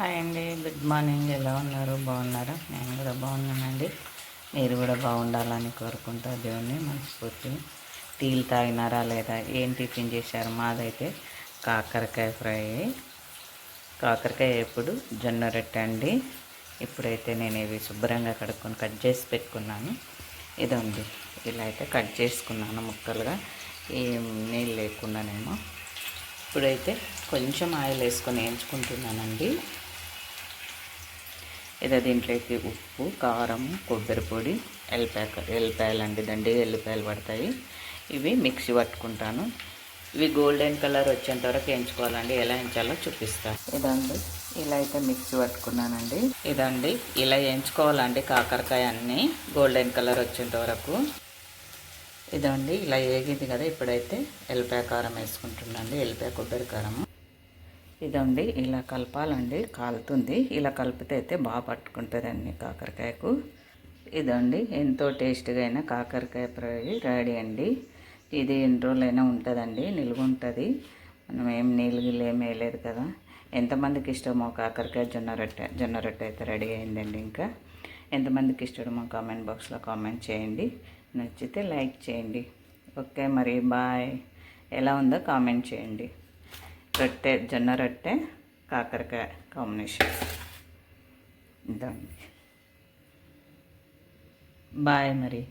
Hi అండి good morning. ఎలా ఉన్నారు? బాగున్నారా? నేను కూడా బాగున్నానండి. మీరు కూడా బాగుండాలని కోరుకుంటా దేవుణ్ణి మనస్ఫూర్తి టీలు తాగినారా లేదా? ఏం టిఫిన్ చేశారు? మాదైతే కాకరకాయ ఫ్రై. కాకరకాయ ఎప్పుడు? జొన్న రొట్టె అండి. ఇప్పుడైతే నేను ఇవి శుభ్రంగా కడుక్కొని కట్ చేసి పెట్టుకున్నాను. ఇదండి. ఇలా అయితే కట్ చేసుకున్నాను ముక్కలుగా. ఏం నీళ్ళు లేకుండానేమో. ఇప్పుడైతే కొంచెం ఆయిల్ వేసుకొని వేయించుకుంటున్నానండి. ఇదే దీంట్లోకి ఉప్పు కారం కొబ్బరి పొడి ఎల్లిపాయ ఎల్లిపాయలు అండి దండి ఎల్లిపాయలు పడతాయి. ఇవి మిక్సీ పట్టుకుంటాను. ఇవి గోల్డెన్ కలర్ వచ్చేంత వరకు ఎంచుకోవాలండి. ఎలా ఎంచాలో చూపిస్తాను. ఇదండి ఇలా అయితే మిక్సీ పట్టుకున్నానండి. ఇదండి ఇలా వేయించుకోవాలండి కాకరకాయ అన్నీ గోల్డెన్ కలర్ వచ్చేంత వరకు. ఇదండి ఇలా ఏగింది కదా ఇప్పుడైతే ఎల్లిపాయ కారం వేసుకుంటున్నాండి ఎల్లిపాయ కొబ్బరి కారం. ఇదండి ఇలా కలపాలండి కాలుతుంది. ఇలా కలిపితే అయితే బాగా పట్టుకుంటుందండి కాకరకాయకు. ఇదండి ఎంతో టేస్ట్గా అయినా కాకరకాయ ఫ్రై రెడీ అండి. ఇది ఎన్ని రోజులైనా ఉంటుందండి నిల్వ ఉంటుంది. మనం ఏం నీళ్ళు గిల్లు ఏం వేయలేదు కదా. ఎంతమందికి ఇష్టమో కాకరకాయ జొన్న రొట్టె జొన్న రొట్టె అయితే రెడీ అయిందండి ఇంకా. ఎంతమందికి ఇష్టమో కామెంట్ బాక్స్లో కామెంట్ చేయండి. నచ్చితే లైక్ చేయండి. ఓకే మరి బాయ్. ఎలా ఉందో కామెంట్ చేయండి. రొట్టె జొన్న రొట్టె కాకరకాయ కాంబినేషన్. ఇదండి. బాయ్ మరి.